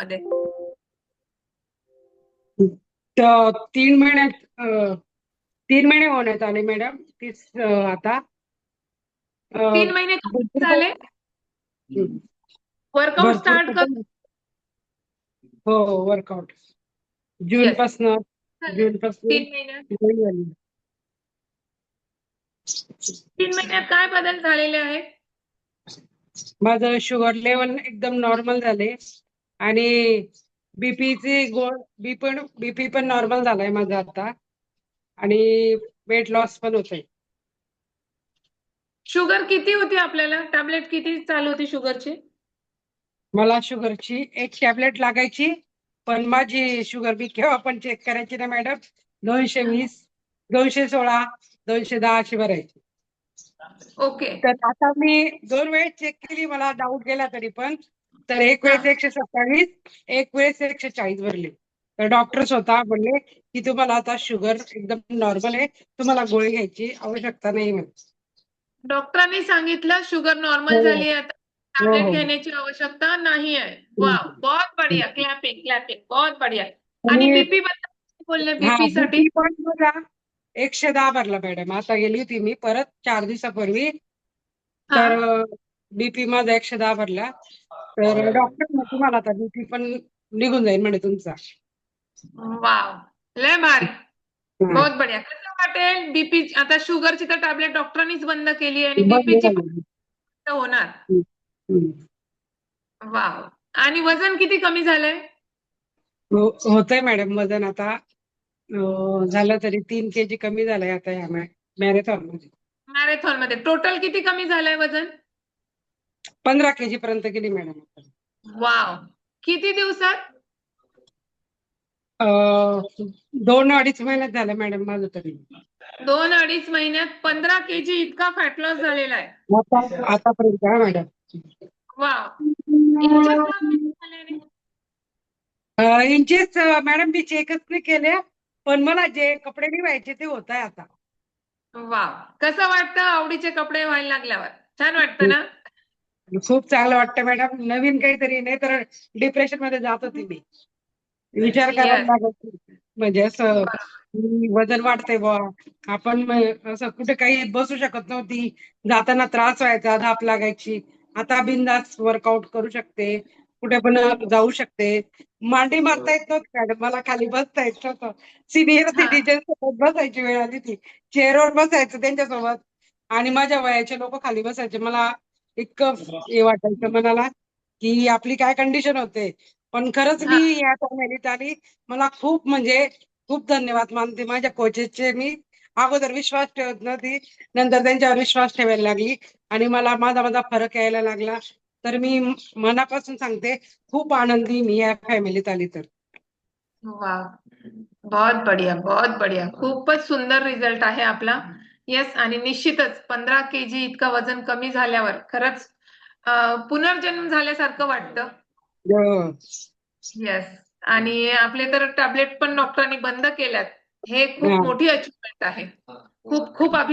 मध्ये. तीन महिन्यात तीन महिने होण्यात आले मॅडम. अं, आता. तीन महिने झाले. वर्कआउट स्टार्ट कर बदल- हो वर्कआउट. जून. पासन जून पासून. तीन महिन्यात तीन महिन्यात काय बदल झालेले आहेत? माझं शुगर लेवल एकदम नॉर्मल झाले. आणि बीपीची गोळ बी पण बीपी पण नॉर्मल झालाय माझा आता. आणि वेट लॉस पण होतंय. शुगर किती होती आपल्याला? टॅबलेट किती चालू होती शुगरची मला शुगरची एक टॅबलेट लागायची पण माझी शुगर बी केव्हा पण चेक करायची ना मॅडम दोनशे वीस दोनशे सोळा दोनशे दहा अशी भरायची. ओके तर आता मी दोन वेळेस चेक केली मला डाऊट गेला तरी पण. तर एक वेळेस हा. एकशे सत्तावीस एक वेळेस एकशे चाळीस भरले. तर डॉक्टर स्वतः बोलले की तुम्हाला आता शुगर एकदम नॉर्मल आहे तुम्हाला गोळी घ्यायची आवश्यकता नाही म्हणे डॉक्टरांनी सांगितलं शुगर नॉर्मल हो. झाली आहे आता हो, टॅबलेट हो. घेण्याची आवश्यकता नाही आहे. वाव बहुत बढिया. क्लॅपिंग क्लॅपिंग बहुत बढिया. आणि बीपी बद्दल बोलले हा, बीपी साठी? पण बघा एकशे दहा भरला मॅडम आता गेली होती मी परत चार दिवसापूर्वी. तर बीपी माझा एकशे दहा भरला. तर डॉक्टर तुम्हाला आता बीपी पण निघून जाईल म्हणे तुमचा. वाव. लय भारी. बहुत बढिया. कसं वाटेल? बीपी आता शुगरची तर टॅबलेट डॉक्टरांनीच बंद केली आणि बीपीची. होणार. वाव. आणि वजन किती कमी झालंय? हो होतंय मॅडम वजन आता. झालं तरी तीन के जी कमी झालंय आता या मॅरेथॉनमध्ये मॅरेथॉनमध्ये टोटल किती कमी झालंय वजन? पंधरा के जी पर्यंत गेली मॅडम वाव. किती दिवसात? अं, दोन अडीच महिन्यात झालं मॅडम माझं तरी. दोन अडीच महिन्यात पंधरा केजी इतका फॅट लॉस झालेला आहे. आता आतापर्यंत हा मॅडम. वाव? इंचेस मॅडम मी चेकच नाही केले पण मला जे कपडे नाही व्हायचे ते होत आहे आता. वाव. कसं वाटतं आवडीचे कपडे व्हायला लागल्यावर? छान वाटतं ना? खूप चांगलं वाटतं मॅडम. नवीन काहीतरी नाही तर डिप्रेशनमध्ये जात होती मी. विचार करायला. लागत. म्हणजे असं वजन वाढतंय बुवा. आपण असं कुठे काही बसू शकत नव्हती. जाताना त्रास व्हायचा धाप लागायची. आता बिंदास वर्कआउट करू शकते. कुठे पण जाऊ शकते. मांडी मारता येत नव्हती मॅडम. मला खाली बसता येत नव्हतं. सिनियर. सिटीजन सोबत बसायची वेळ आली ती चेअरवर बसायचं त्यांच्यासोबत. आणि माझ्या वयाचे लोक खाली बसायचे. मला इतकं हे. वाटायचं मनाला की आपली काय कंडिशन होते. पण खरंच. मी या फॅमिलीत आली मला खूप म्हणजे खूप धन्यवाद मानते. माझ्या कोचेसचे मी अगोदर विश्वास ठेवत नव्हती. नंतर त्यांच्यावर विश्वास ठेवायला लागली आणि मला माझा माझा फरक यायला लागला. तर मी मनापासून सांगते खूप आनंदी मी या फॅमिलीत आली तर. वाव बहुत बढिया बहुत बढिया. खूपच सुंदर रिझल्ट आहे आपला. येस आणि निश्चितच पंधरा केजी इतकं वजन कमी झाल्यावर खरंच पुनर्जन्म झाल्यासारखं वाटतं. येस आणि आपले तर टॅबलेट पण डॉक्टरांनी बंद केल्यात हे खूप. मोठी अचिव्हमेंट आहे खूप खूप